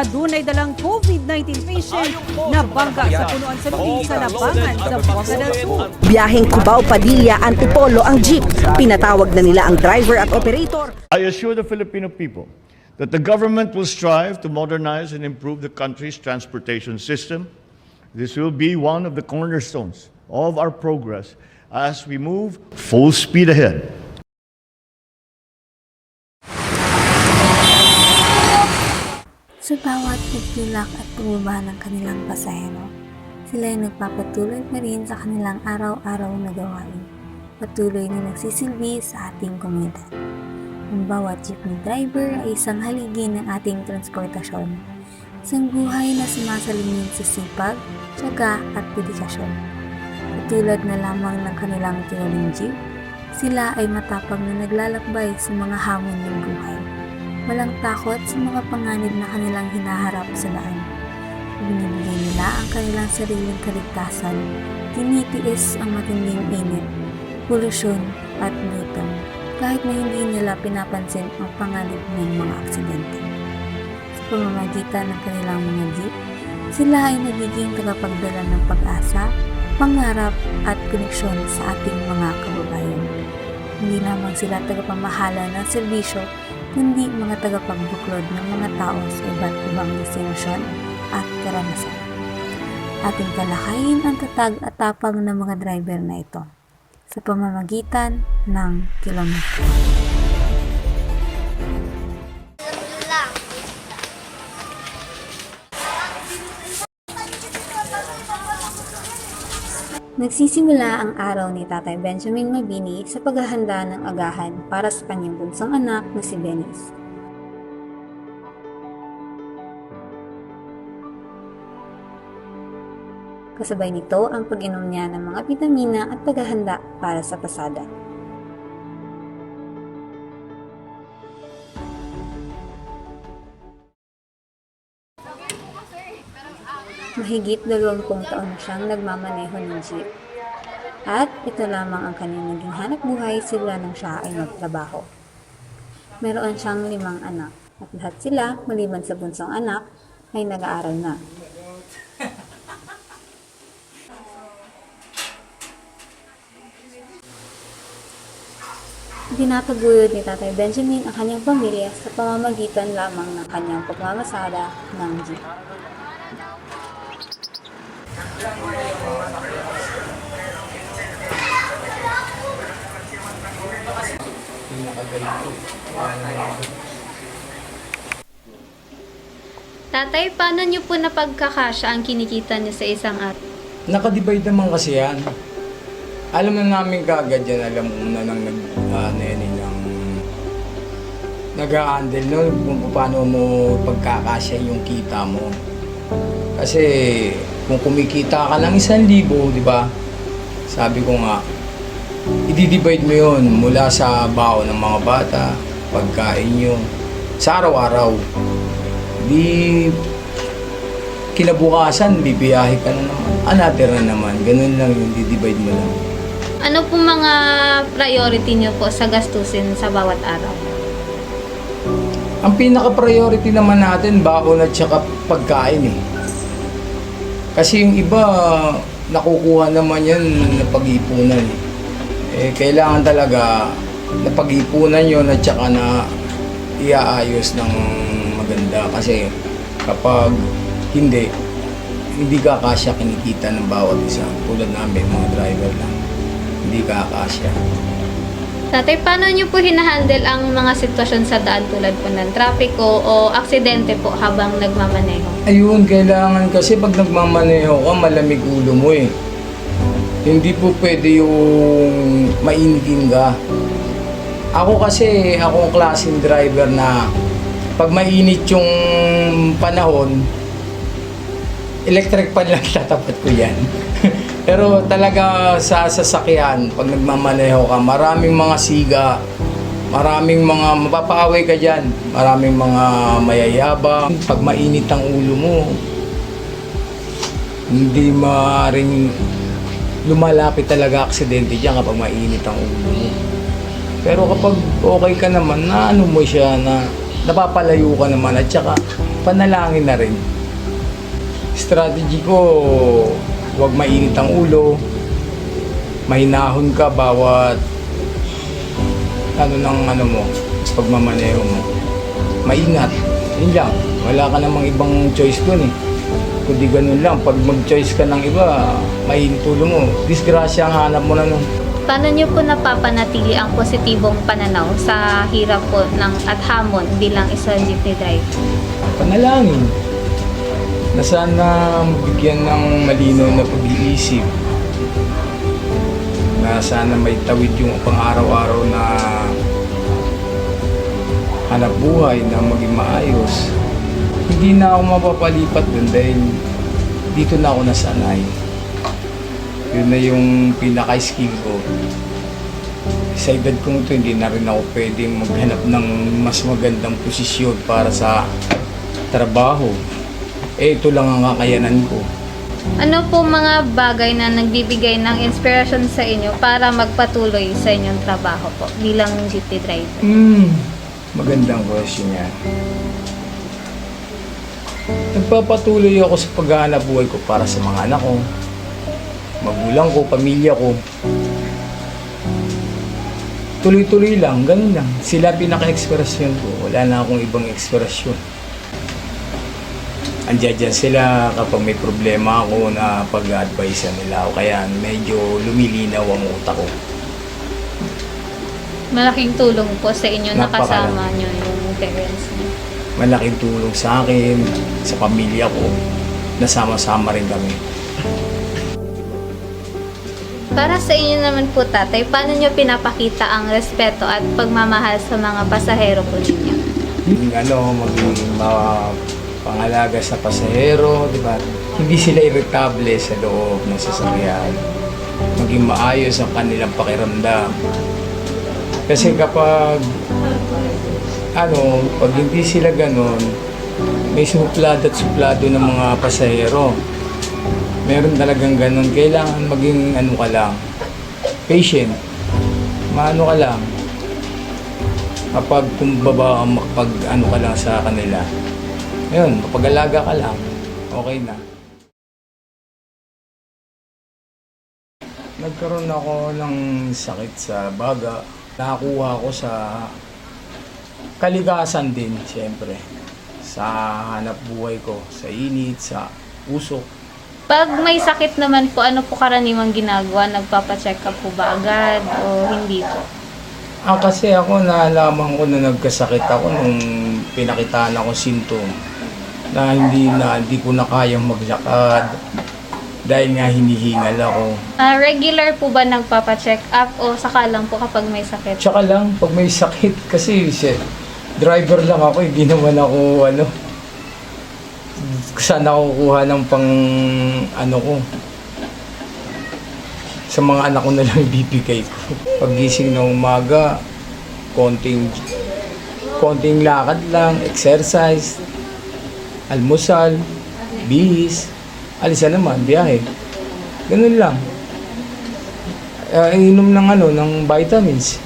nga dunay dalang COVID-19 patient na bangga sa punuan sa lubing sa labangan sa Buanga del Sur. Biyaheng Cubao, Padilla, Antipolo ang jeep. Pinatawag na nila ang driver at operator. I assure the Filipino people that the government will strive to modernize and improve the country's transportation system. This will be one of the cornerstones of our progress as we move full speed ahead. Sa bawat pagtulak at bumaba ng kanilang pasahero, sila ay nagpapatuloy pa rin sa kanilang araw-araw na gawain. Patuloy na nagsisilbi sa ating komunidad. Ang bawat jeepney driver ay isang haligi ng ating transportasyon. Isang buhay na sumasalimin sa sipag, tiyaga at dedikasyon. Katulad na lamang ng kanilang tinaling jeep, sila ay matapang na naglalakbay sa mga hamon ng buhay walang takot sa mga panganib na kanilang hinaharap sa daan. Binibigay nila ang kanilang sariling kaligtasan, tinitiis ang matinding init, polusyon at gutom, kahit na hindi nila pinapansin ang panganib ng mga aksidente. Sa pamamagitan ng kanilang mga jeep, sila ay nagiging tagapagdala ng pag-asa, pangarap at koneksyon sa ating mga kababayan. Hindi lamang sila tagapamahala ng serbisyo, kundi mga tagapagbuklod ng mga tao sa iba't ibang destinasyon at karanasan. Ating talakayin ang tatag at tapang ng mga driver na ito sa pamamagitan ng kilometro. Nagsisimula ang araw ni Tatay Benjamin Mabini sa paghahanda ng agahan para sa kanyang bunsong anak na si Benis. Kasabay nito ang pag-inom niya ng mga vitamina at paghahanda para sa pasada. Mahigit dalawampung taon siyang nagmamaneho ng jeep. At ito lamang ang kanyang naging hanap buhay sila nang siya ay magtrabaho. Meron siyang limang anak at lahat sila, maliban sa bunsong anak, ay nag-aaral na. Pinapaguyod ni Tatay Benjamin ang kanyang pamilya sa pamamagitan lamang ng kanyang pagmamasada ng jeep. Tatay, paano niyo po napagkakasya ang kinikita niyo sa isang araw? Nakadivide naman kasi yan. Alam na namin kagad yan, alam mo na nang nag, ano yan, eh, ng nag-handle no, kung paano mo pagkakasya yung kita mo. Kasi kung kumikita ka ng isang libo, di ba? Sabi ko nga, i-divide mo yun mula sa baon ng mga bata, pagkain nyo, sa araw-araw. Di kinabukasan, bibiyahe ka na naman. Another na naman. Ganun lang yung di-divide mo lang. Ano po mga priority niyo po sa gastusin sa bawat araw? Ang pinaka-priority naman natin, baon at saka pagkain eh. Kasi yung iba, nakukuha naman yan na pag-ipunan eh. Kailangan talaga na pag-ipunan yun at saka na iaayos ng maganda. Kasi kapag hindi, hindi ka kasya kinikita ng bawat isa. Tulad namin, mga driver lang. Hindi ka kasya. Tatay, paano niyo po hinahandle ang mga sitwasyon sa daan tulad po ng trapiko o aksidente po habang nagmamaneho? Ayun, kailangan kasi pag nagmamaneho ka, malamig ulo mo eh. Hindi po pwede yung mainitin ka. Ako kasi, ako ang klaseng driver na pag mainit yung panahon, electric pan lang tatapat ko yan. Pero talaga sa sasakyan, pag nagmamaneho ka, maraming mga siga, maraming mga mapapaaway ka dyan, maraming mga mayayabang. Pag mainit ang ulo mo, hindi maaaring lumalapit talaga aksidente dyan kapag mainit ang ulo mo. Pero kapag okay ka naman, na ano mo siya, na napapalayo ka naman at saka panalangin na rin. Strategy ko, huwag mainit ang ulo, mahinahon ka bawat ano ng ano mo, pagmamaneho mo. Maingat. Yun lang. Wala ka namang ibang choice dun eh. Kundi ganun lang. Pag mag-choice ka ng iba, mainit ulo mo. Disgrasya ang hanap mo na nun. Paano niyo po napapanatili ang positibong pananaw sa hirap po ng at hamon bilang isang jeepney driver? panalangin na sana bigyan ng malinaw na pag-iisip na sana may tawid yung pang-araw-araw na hanap buhay na maging maayos. Hindi na ako mapapalipat dun dahil dito na ako nasanay. Yun na yung pinaka-skill ko. Sa edad kong ito, hindi na rin ako pwedeng maghanap ng mas magandang posisyon para sa trabaho. Eh, ito lang ang kakayanan ko. Ano po mga bagay na nagbibigay ng inspiration sa inyo para magpatuloy sa inyong trabaho po bilang jeepney driver? Hmm, magandang question yan. Nagpapatuloy ako sa paghahanap buhay ko para sa mga anak ko, magulang ko, pamilya ko. Tuloy-tuloy lang, ganun lang. Sila pinaka-ekspresyon ko. Wala na akong ibang ekspresyon. Andiyan dyan sila kapag may problema ako na pag-advise nila ako. Kaya medyo lumilinaw ang utak ko. Malaking tulong po sa inyo na Napakalaki. kasama nyo yung parents niyo. malaking tulong sa akin, sa pamilya ko. Nasama-sama rin kami. Para sa inyo naman po tatay, paano nyo pinapakita ang respeto at pagmamahal sa mga pasahero po ninyo? Yung ano, maging ma- pangalaga sa pasahero, di ba? Hindi sila irritable sa loob ng sasakyan. Maging maayos ang kanilang pakiramdam. Kasi kapag ano, pag hindi sila ganon, may suplado at suplado ng mga pasahero. Meron talagang ganon. Kailangan maging ano ka lang, patient. Maano ka lang. Kapag kumbaba makapag ano ka lang sa kanila. Ayun, kapag-alaga ka lang, okay na. Nagkaroon ako ng sakit sa baga. Nakakuha ko sa kalikasan din, siyempre. Sa hanap buhay ko, sa init, sa usok. Pag may sakit naman po, ano po karaniwang ginagawa? Nagpapacheck up po ba agad o hindi po? Ah, kasi ako nalaman ko na nagkasakit ako nung pinakitaan ako symptom na hindi na hindi ko na kayang maglakad dahil nga hinihingal ako. Ah, regular po ba nagpapacheck up o saka lang po kapag may sakit? Tsaka lang, pag may sakit, kasi shit, driver lang ako, hindi naman ako, ano, saan ako kukuha ng pang, ano ko, sa mga anak ko na lang ibibigay ko. Pagising ng umaga, konting, konting lakad lang, exercise, almusal, bihis, alisan naman, biyahe. Ganun lang. Uh, inom ng ano, ng vitamins.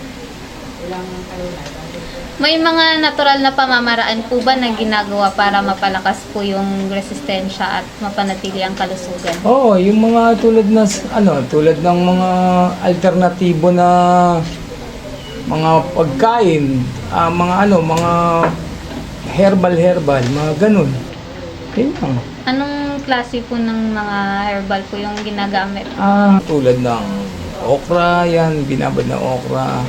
May mga natural na pamamaraan po ba na ginagawa para mapalakas po yung resistensya at mapanatili ang kalusugan? Oo, yung mga tulad na ano, tulad ng mga alternatibo na mga pagkain, ah, mga ano, mga herbal herbal, mga ganun. Yun lang. Anong klase po ng mga herbal po yung ginagamit? Ah, tulad ng okra, yan, binabad na okra.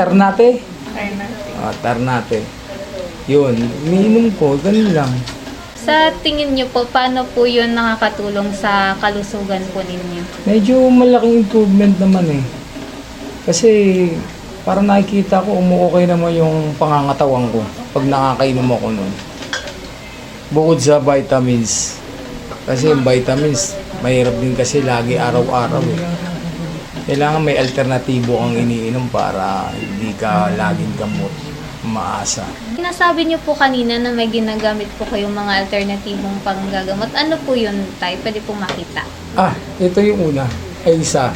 Tarnate? Ah, tarnate. Yun, iniinom ko, ganun lang. Sa tingin niyo po, paano po yun nakakatulong sa kalusugan po ninyo? Medyo malaking improvement naman eh. Kasi parang nakikita ko umuukay naman yung pangangatawan ko pag nakakainom ako nun. Bukod sa vitamins. Kasi yung vitamins, mahirap din kasi lagi araw-araw eh. Kailangan may alternatibo kang iniinom para hindi ka laging gamot maasa. Sinasabi niyo po kanina na may ginagamit po kayong mga alternatibong panggagamot. Ano po yun, Tay? Pwede po makita. Ah, ito yung una. Ay isa.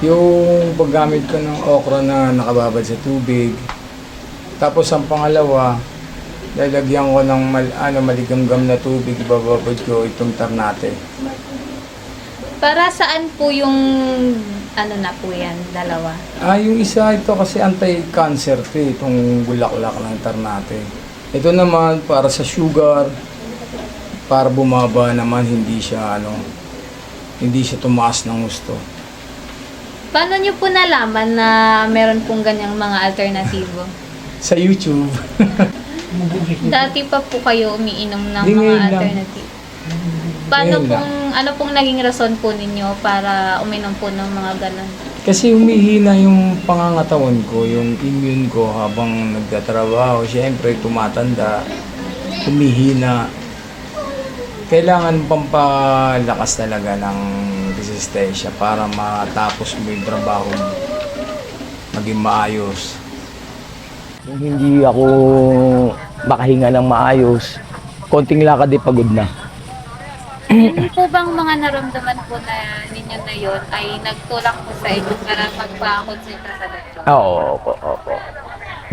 Yung paggamit ko ng okra na nakababad sa tubig. Tapos ang pangalawa, Lalagyan ko ng mal, ano, maligamgam na tubig, ibababad ko itong tarnate. Para saan po yung ano na po yan, dalawa? Ah, yung isa ito kasi anti-cancer to eh, itong bulaklak ng tarnate. Ito naman para sa sugar, para bumaba naman, hindi siya ano, hindi siya tumaas ng gusto. Paano nyo po nalaman na meron pong ganyang mga alternatibo? Sa YouTube, Dati pa po kayo umiinom ng Di mga ngayon lang. alternative. Paano Ngayon pong, ano pong naging rason po ninyo para uminom po ng mga ganon? kasi humihina yung pangangatawan ko, yung immune ko habang nagtatrabaho. Siyempre, tumatanda, humihina. Kailangan pampalakas talaga ng resistensya para matapos mo yung trabaho mo. Maging maayos. Kung hindi ako makahinga ng maayos, konting lakad di pagod na. Ano po bang mga naramdaman po na ninyo na yon ay nagtulak po sa inyo para magpa-consulta sa doktor? Oo, opo, opo.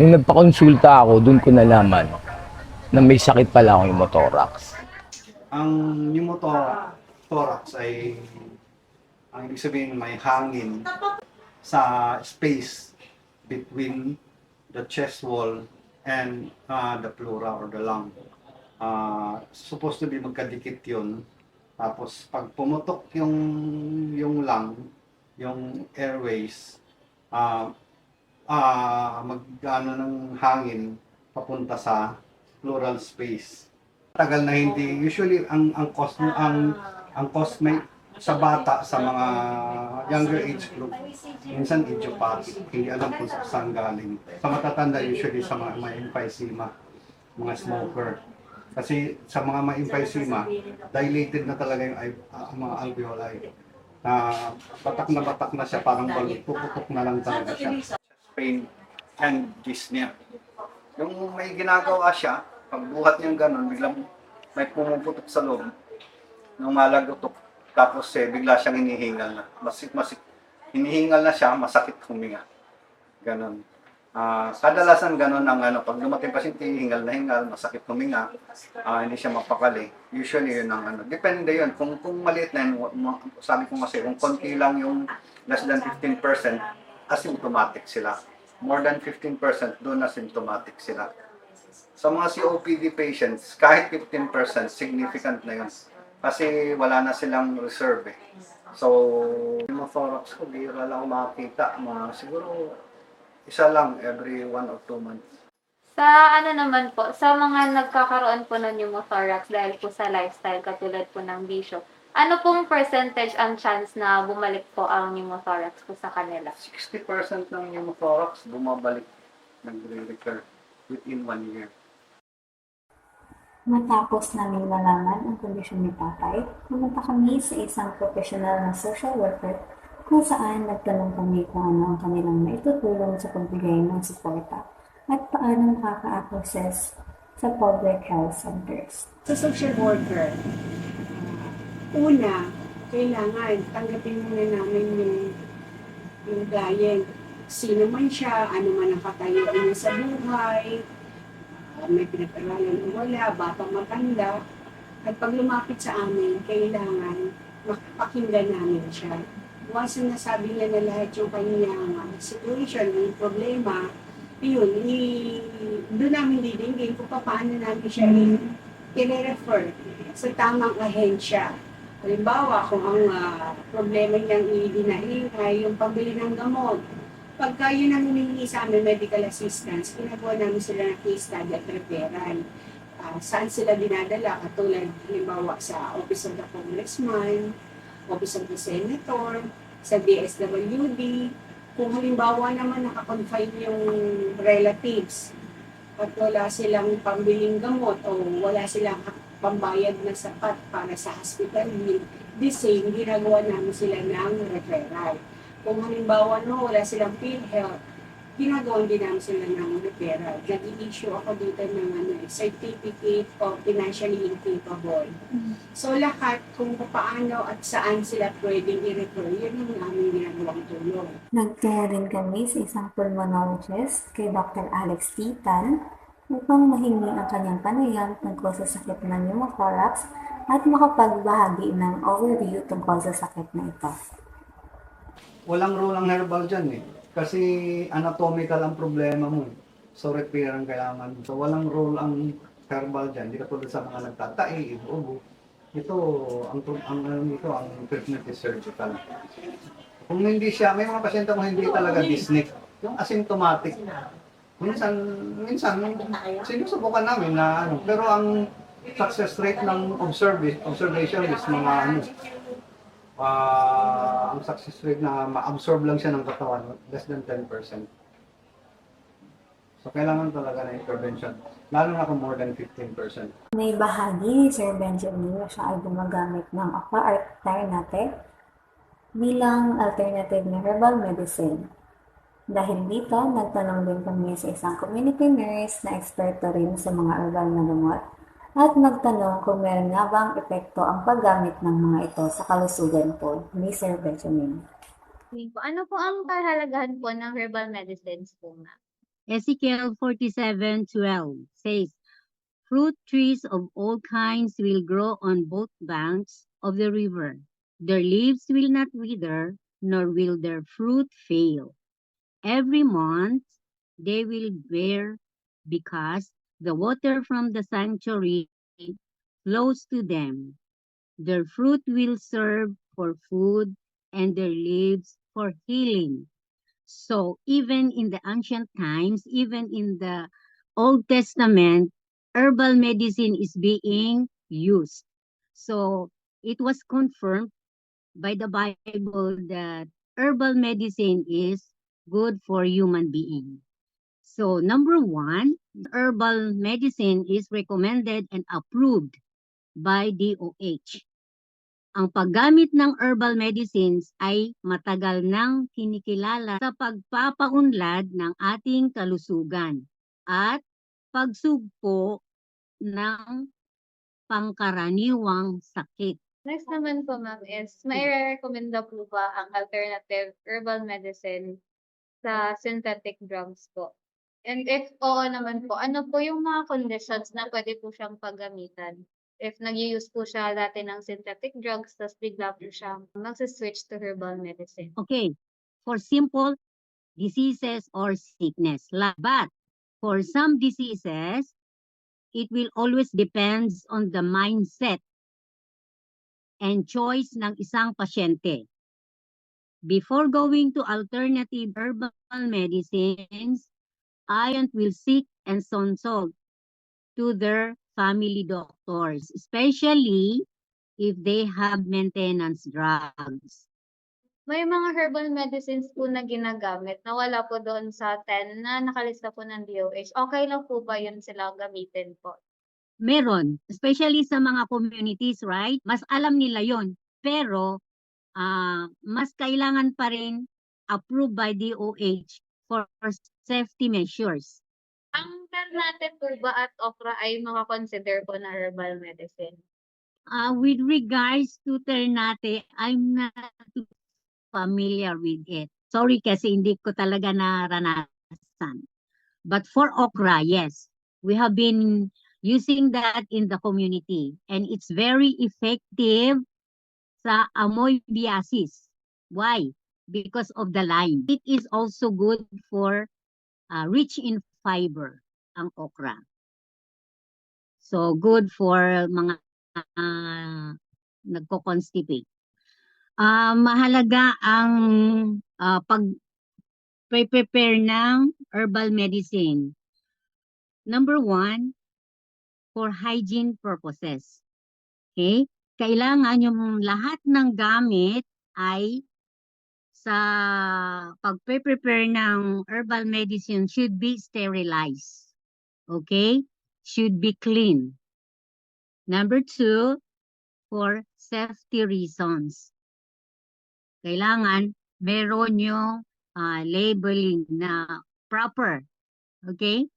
Nung nagpakonsulta ako, doon ko nalaman na may sakit pala akong pneumothorax. Ang pneumothorax ay ang ibig sabihin may hangin sa space between the chest wall and uh, the pleura or the lung. Uh, supposed to be magkadikit yun. Tapos pag pumutok yung yung lung, yung airways, uh, uh, mag ano ng hangin papunta sa pleural space tagal na hindi usually ang ang cost ang ang cost may sa bata sa mga younger age group minsan idiopathic hindi alam kung sa- saan galing. Sa matatanda usually sa mga may emphysema mga smoker. Kasi sa mga may emphysema dilated na talaga yung ah, mga alveoli. Na batak na batak na siya parang balot puputok na lang talaga siya. Pain and dyspnea yung may ginagawa siya, pagbuhat niyang ganun, biglang may pumuputok sa loob nung malagotok. Tapos eh, bigla siyang hinihingal na. Masik, masik, hinihingal na siya, masakit huminga. Ganon. Ah, kadalasan ganon ang ano, pag dumating pasyente, hingal na hingal, masakit huminga, ah, hindi siya mapakali. Usually yun ang ano. Depende yun. Kung, kung maliit na yun, sabi ko kasi, kung konti lang yung less than 15%, asymptomatic sila. More than 15%, doon asymptomatic sila. Sa mga COPD patients, kahit 15%, significant na yun. Kasi wala na silang reserve eh. So, yung mga thorax ko, bira lang makakita. Mga siguro, isa lang every one or two months. Sa ano naman po, sa mga nagkakaroon po ng pneumothorax dahil po sa lifestyle katulad po ng bisyo, ano pong percentage ang chance na bumalik po ang pneumothorax po sa kanila? 60% ng pneumothorax bumabalik, nagre-recur within one year. Matapos namin malaman ang kondisyon ni Tatay, pumunta kami sa isang professional na social worker kung saan nagtanong kami kung ano ang kanilang maitutulong sa pagbigay ng suporta at paano makaka-access sa public health centers. Sa social worker, una, kailangan tanggapin muna namin yung, yung client. Sino man siya, ano man ang katayo niya sa buhay, uh, may pinag-aralan o wala, bata matanda. At pag lumapit sa amin, kailangan makapakinggan namin siya. Once na nasabi niya na lahat yung kanyang uh, situation, yung problema, yun, i- doon namin didingin kung paano namin siya i- i-refer sa tamang ahensya. Halimbawa, kung ang ah, problema niyang idinahin ay yung pambili ng gamot. Pagka yun ang humingi sa amin medical assistance, ginagawa namin sila ng case study at referral. Ah, saan sila dinadala? Katulad, halimbawa, sa Office of the Congressman, Office of the Senator, sa DSWD. Kung halimbawa naman nakakonfine yung relatives, at wala silang pambiling gamot o wala silang pambayad na sapat para sa hospital bill, the same, ginagawa namin sila ng referral. Kung halimbawa no, wala silang PhilHealth, ginagawa din namin sila ng referral. Nag-i-issue ako dito ng ano, eh, certificate of financially incapable. So lahat kung paano at saan sila pwedeng i-refer, yun ang aming ginagawang tulong. Nagtungo din kami sa isang pulmonologist kay Dr. Alex Titan upang mahingi ang kanyang panayam tungkol sa sakit ng pneumothorax at makapagbahagi ng overview tungkol sa sakit na ito. Walang role ang herbal dyan eh. Kasi anatomical ang problema mo eh. So repair ang kailangan. So walang role ang herbal dyan. Hindi katulad sa mga nagtatai, ibo Ito, ang, ang, ano nito, ang treatment is surgical. Kung hindi siya, may mga pasyente mo hindi talaga dyspneic. Yung asymptomatic. Minsan, minsan, sinusubukan namin na ano. Pero ang success rate ng observe, observation is mga ano, ah ang success rate na ma-absorb lang siya ng katawan, less than 10%. So, kailangan talaga na intervention. Lalo na kung more than 15%. May bahagi Sir Benjamin siya ay gumagamit ng aqua alternate bilang alternative na herbal medicine. Dahil dito, nagtanong din kami sa isang community nurse na eksperto rin sa mga herbal na gamot at nagtanong kung meron nga bang epekto ang paggamit ng mga ito sa kalusugan po ni Sir Benjamin. Ano po ang kahalagahan po ng herbal medicines po nga? Ezekiel 47:12 says, Fruit trees of all kinds will grow on both banks of the river. Their leaves will not wither, nor will their fruit fail. Every month they will bear because the water from the sanctuary flows to them. Their fruit will serve for food and their leaves for healing. So even in the ancient times, even in the Old Testament, herbal medicine is being used. So it was confirmed by the Bible that herbal medicine is good for human being. So number one, herbal medicine is recommended and approved by DOH. Ang paggamit ng herbal medicines ay matagal nang kinikilala sa pagpapaunlad ng ating kalusugan at pagsugpo ng pangkaraniwang sakit. Next naman po ma'am is, may recommenda po ba ang alternative herbal medicine sa synthetic drugs po? And if oo naman po, ano po yung mga conditions na pwede po siyang paggamitan? If nag-use po siya dati ng synthetic drugs, tapos bigla po siya mag-switch to herbal medicine. Okay, for simple diseases or sickness. La- But for some diseases, it will always depends on the mindset and choice ng isang pasyente. Before going to alternative herbal medicines, client will seek and consult to their family doctors, especially if they have maintenance drugs. May mga herbal medicines po na ginagamit na wala po doon sa 10 na nakalista po ng DOH. Okay lang po ba yun sila gamitin po? Meron, especially sa mga communities, right? Mas alam nila yon. Pero, ah, mas kailangan pa rin approved by DOH for safety measures. Ang natin po ba at okra ay makakonsider po na herbal medicine? Uh, with regards to Ternate, I'm not familiar with it. Sorry kasi hindi ko talaga naranasan. But for okra, yes. We have been using that in the community and it's very effective sa amoebiasis. Why? Because of the lime. It is also good for uh, rich in fiber ang okra. So good for mga uh, nagko-constipate. Ah, mahalaga ang ah, pag prepare ng herbal medicine. Number one, for hygiene purposes. Okay? Kailangan yung lahat ng gamit ay sa pag-prepare ng herbal medicine should be sterilized. Okay? Should be clean. Number two, for safety reasons. Kailangan meron yung ah, labeling na proper. Okay?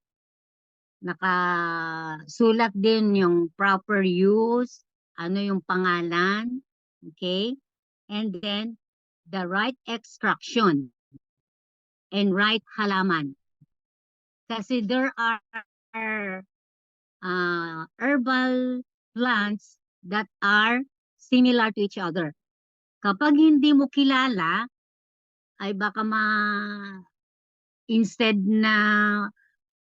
Nakasulat din yung proper use, ano yung pangalan, okay? And then the right extraction and right halaman. Kasi there are uh, herbal plants that are similar to each other. Kapag hindi mo kilala, ay baka ma instead na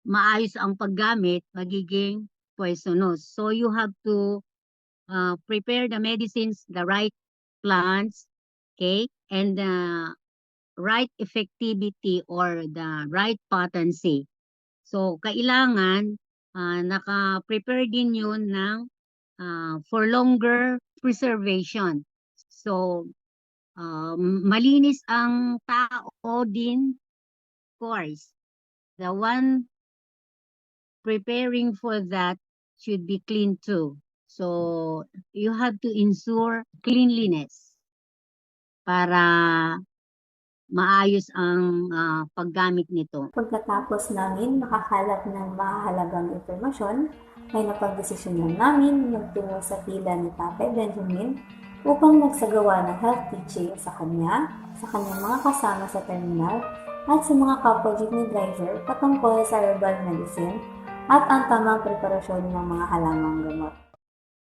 maayos ang paggamit, magiging poisonous. So you have to uh, prepare the medicines, the right plants, okay, and the right effectivity or the right potency. So kailangan ah, naka-prepare din yun ng ah, for longer preservation. So um, malinis ang tao din, course. The one preparing for that should be clean too. So you have to ensure cleanliness para maayos ang ah, paggamit nito. Pagkatapos namin makakalap ng mahalagang impormasyon, ay napagdesisyonan namin magtungo sa pila ni Tatay Benjamin upang magsagawa ng health teaching sa kanya, sa kanyang mga kasama sa terminal, at sa mga kapwa jeepney driver patungkol sa herbal medicine at ang tamang preparasyon ng mga halamang gamot.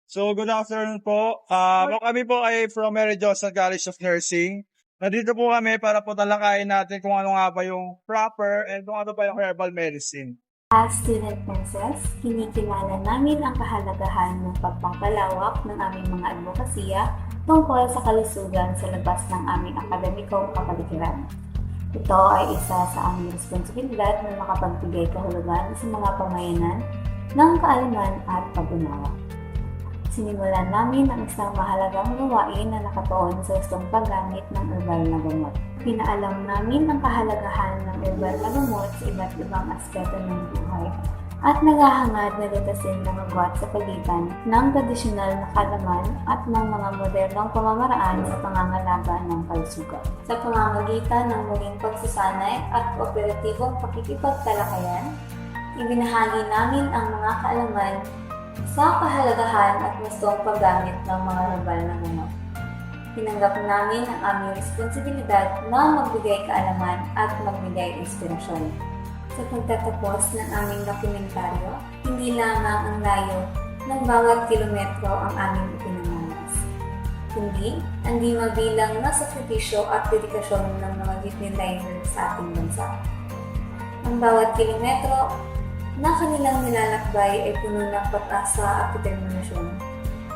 So, good afternoon po. Ah, po kami po ay from Mary Johnson College of Nursing. Nandito po kami para po talakayin natin kung ano nga ba yung proper and kung ano ba yung herbal medicine. As student nurses, kinikilala namin ang kahalagahan ng pagpapalawak ng aming mga advokasya tungkol sa kalusugan sa labas ng aming akademikong kapaligiran. Ito ay isa sa aming responsibilidad na makapagbigay kahulugan sa mga pamayanan ng kaalaman at pag-unawa. Sinimulan namin ang isang mahalagang gawain na nakatuon sa gustong paggamit ng herbal na gamot. Pinaalam namin ang kahalagahan ng herbal na gamot sa iba't ibang aspeto ng buhay at naghahangad na lutasin ng agwat sa pagitan ng tradisyonal na kalaman at ng mga modernong pamamaraan sa pangangalaga ng kalusugan. Sa pamamagitan ng muling pagsasanay at operatibong pakikipagtalakayan, ibinahagi namin ang mga kaalaman sa kahalagahan at gustong paggamit ng mga herbal na gamot. Tinanggap namin ang aming responsibilidad na magbigay kaalaman at magbigay inspirasyon. Sa pagtatapos ng aming dokumentaryo, hindi lamang ang layo ng bawat kilometro ang aming ipinangalas, kundi ang di mabilang na sakripisyo at dedikasyon ng mga jeepney driver sa ating bansa. Ang bawat kilometro na kanilang nilalakbay ay puno ng pag-asa at determinasyon.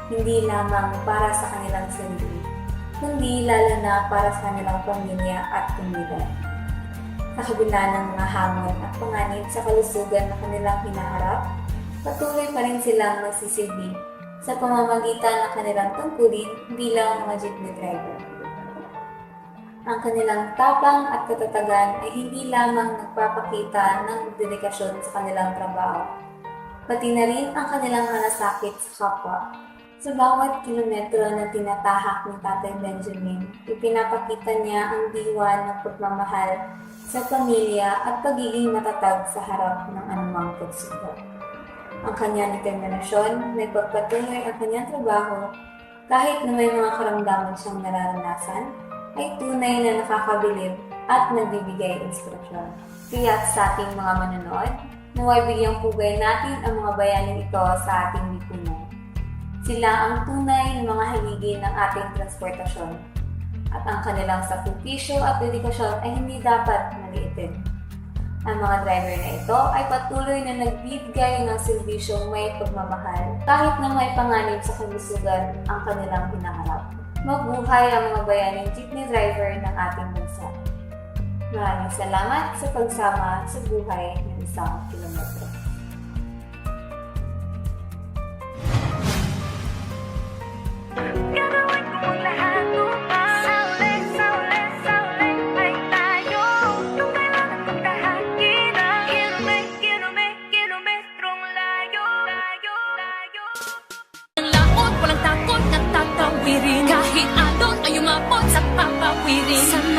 Hindi lamang para sa kanilang sarili, kundi lalo na para sa kanilang pamilya at komunidad. Sa kabila ng mga hamon at panganib sa kalusugan na kanilang hinaharap, patuloy pa rin silang magsisilbi sa pamamagitan ng kanilang tungkulin bilang mga jeepney driver. Ang kanilang tapang at katatagan ay hindi lamang nagpapakita ng dedikasyon sa kanilang trabaho, pati na rin ang kanilang malasakit sa kapwa. Sa bawat kilometro na tinatahak ni Tatay Benjamin, ipinapakita niya ang diwa ng pagmamahal sa pamilya at pagiging matatag sa harap ng anumang pagsubok. Ang kanyang determinasyon na ipagpatuloy ang kanyang trabaho kahit na may mga karamdaman siyang nararanasan, ay tunay na nakakabilib at nagbibigay inspirasyon. Kaya sa ating mga manonood, naway bigyang pugay natin ang mga bayaning ito sa ating lipunan. Sila ang tunay na mga haligi ng ating transportasyon at ang kanilang sakripisyo at dedikasyon ay hindi dapat maliitin. Ang mga driver na ito ay patuloy na nagbibigay ng serbisyong may pagmamahal kahit na may panganib sa kalusugan ang kanilang hinaharap mabuhay ang mga bayaning jeepney driver ng ating bansa. Maraming salamat sa pagsama sa buhay ng isang kilometro. Ganun squeezing.